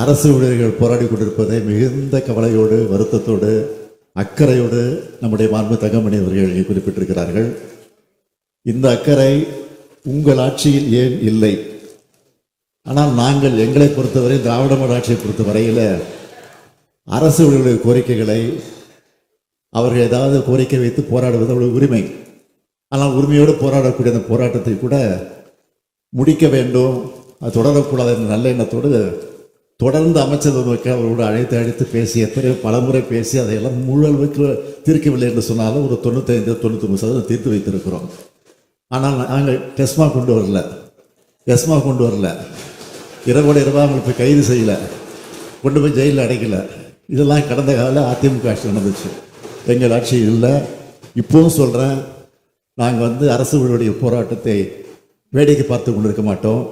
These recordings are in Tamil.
அரசு ஊழியர்கள் போராடி கொண்டிருப்பதை மிகுந்த கவலையோடு வருத்தத்தோடு அக்கறையோடு நம்முடைய மாண்பு தங்கமணி அவர்கள் இங்கே குறிப்பிட்டிருக்கிறார்கள். இந்த அக்கறை உங்கள் ஆட்சியில் ஏன் இல்லை? ஆனால் நாங்கள் எங்களை பொறுத்தவரை திராவிட மாடல் ஆட்சியை பொறுத்தவரையில் அரசு ஊழியர்களுடைய கோரிக்கைகளை அவர்கள் ஏதாவது கோரிக்கை வைத்து போராடுவது அவருடைய உரிமை. ஆனால் உரிமையோடு போராடக்கூடிய அந்த போராட்டத்தை கூட முடிக்க வேண்டும் அது தொடரக்கூடாது என்ற நல்ல எண்ணத்தோடு தொடர்ந்து அமைச்சர் ஒருவருக்கு அவரோடு அழைத்து அழைத்து பேசி எத்தனையோ பலமுறை பேசி அதையெல்லாம் முழு அளவுக்கு தீர்க்கவில்லை என்று சொன்னாலும் ஒரு தொண்ணூத்தைந்து தொண்ணூத்தொம்பது சதவீதம் தீர்த்து வைத்திருக்கிறோம். ஆனால் நாங்கள் டெஸ்மா கொண்டு வரல. டெஸ்மா கொண்டு வரல. இரவோட இரவா அவங்களுக்கு கைது செய்யலை. கொண்டு போய் ஜெயிலில் அடைக்கலை. இதெல்லாம் கடந்த கால அதிமுக ஆட்சி நடந்துச்சு. எங்கள் ஆட்சி இல்லை. இப்போவும் சொல்கிறேன் நாங்கள் வந்து அரசுகளுடைய போராட்டத்தை வேடிக்கை பார்த்து கொண்டு இருக்க மாட்டோம்.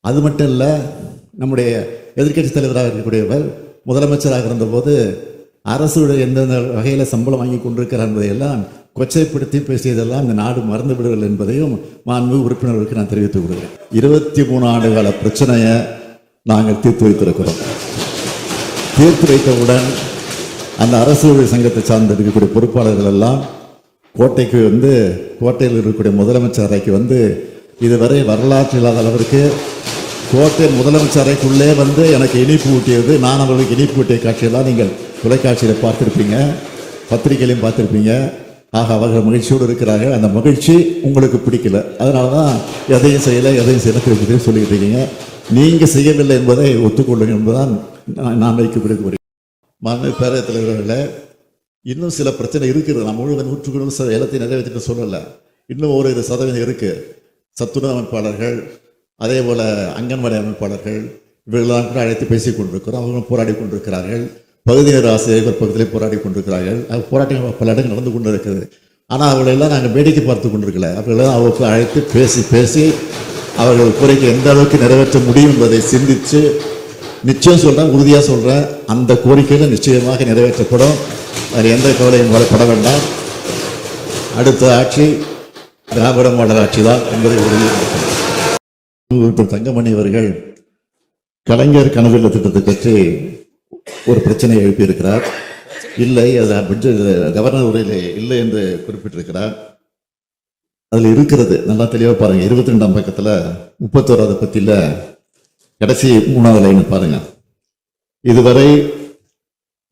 அது மட்டும் இல்லை நம்முடைய எதிர்க்கட்சி தலைவராக இருக்கக்கூடியவர் முதலமைச்சராக இருந்தபோது அரசுடைய எந்தெந்த வகையில் சம்பளம் வாங்கி கொண்டிருக்கிறார் என்பதையெல்லாம் கொச்சைப்படுத்தி பேசியதெல்லாம் இந்த நாடு மறந்து விடுதல் என்பதையும் மாண்பு உறுப்பினர்களுக்கு நான் தெரிவித்துக் கொள்கிறேன். இருபத்தி மூணு ஆண்டு கால பிரச்சனையை நாங்கள் தீர்த்து வைத்திருக்கிறோம். தீர்த்து வைத்தவுடன் அந்த அரசு ஊழியர் சங்கத்தை சார்ந்து இருக்கக்கூடிய பொறுப்பாளர்கள் எல்லாம் கோட்டைக்கு வந்து கோட்டையில் இருக்கக்கூடிய முதலமைச்சர் அறைக்கு வந்து இதுவரை வரலாற்று இல்லாத அளவிற்கு கோட்டை முதலமைச்சர் அறைக்குள்ளே வந்து எனக்கு இனிப்பு ஊட்டியது. நான் அவர்களுக்கு இனிப்பு ஊட்டிய காட்சியெல்லாம் நீங்கள் தொலைக்காட்சியில் பார்த்துருப்பீங்க. பத்திரிகையிலையும் பார்த்துருப்பீங்க. ஆக அவர்கள் மகிழ்ச்சியோடு இருக்கிறார்கள். அந்த மகிழ்ச்சி உங்களுக்கு பிடிக்கல. அதனால தான் எதையும் செய்யலை எதையும் செய்யலை திருப்பி சொல்லிக்கிட்டு இருக்கீங்க. நீங்கள் செய்யவில்லை என்பதை ஒத்துக்கொள்ளுங்கள் என்பதுதான் நான் நான் வைக்கக்கூடிய கோரிக்கை மாண்பு பேரவைத் தலைவர்களில் இன்னும் சில பிரச்சனை இருக்குது. நான் முழுவதும் நூற்றுக்கு நூறு இடத்தை எல்லாத்தையும் நிறைவேற்றிட்டு சொல்லலை. இன்னும் ஒரு சதவீதம் இருக்குது சத்துணவு அமைப்பாளர்கள் அதே போல் அங்கன்வாடி அமைப்பாளர்கள் இவர்களெல்லாம் கூட அழைத்து பேசிக் கொண்டிருக்கிறோம். அவர்களும் போராடி கொண்டிருக்கிறார்கள். பகுதி நேர ஆசிரியர்கள் பக்கத்திலே போராடி கொண்டிருக்கிறார்கள். அது போராட்டங்கள் பல இடங்கள் நடந்து கொண்டு இருக்கிறது ஆனால் அவர்களெல்லாம் நாங்கள் வேடிக்கை பார்த்து கொண்டிருக்கல. அவர்களெல்லாம் அவருக்கு அழைத்து பேசி பேசி அவர்கள் கோரிக்கை எந்த அளவுக்கு நிறைவேற்ற முடியும் என்பதை சிந்தித்து நிச்சயம் சொல்கிறேன் உறுதியாக சொல்கிறேன் அந்த கோரிக்கைகள் நிச்சயமாக நிறைவேற்றப்படும். அதில் எந்த கவலையும் வரப்பட வேண்டாம். அடுத்த ஆட்சி திராவிட மாடல் ஆட்சி தான் என்பதை உறுதி தங்கமணி அவர்கள் கலைஞர் கனவில்ல திட்டத்தை பற்றி ஒரு பிரச்சனையை எழுப்பியிருக்கிறார். இல்லை அது கவர்னர் உரையில் இல்லை என்று குறிப்பிட்டிருக்கிறார். அதில் இருக்கிறது நல்லா தெளிவாக பாருங்க. இருபத்தி ரெண்டாம் பக்கத்தில் முப்பத்தோராவது பத்தியில் கடைசி மூணாவது லைன் பாருங்க. இதுவரை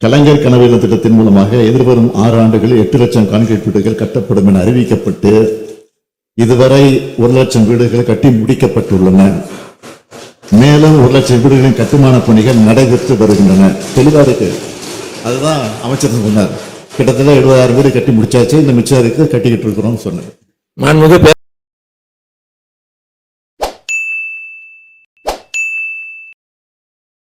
கலைஞர் கனவில திட்டத்தின் மூலமாக எதிர்வரும் ஆறு ஆண்டுகளில் எட்டு லட்சம் கான்கிரீட் வீடுகள் கட்டப்படும் என அறிவிக்கப்பட்டு இதுவரை ஒரு லட்சம் வீடுகள் கட்டி முடிக்கப்பட்டுள்ளன. மேலும் ஒரு லட்சம் வீடுகளின் கட்டுமான பணிகள் நடைபெற்று வருகின்றன. தெளிவா இருக்கு. அதுதான் அமைச்சர் சொன்னார். கிட்டத்தட்ட எழுபதாயிரம் வீடு கட்டி முடிச்சாச்சு. இந்த மிச்சம் இருக்கு கட்டிக்கிட்டு இருக்கிறோம்னு சொன்னார். மாண்புமிகு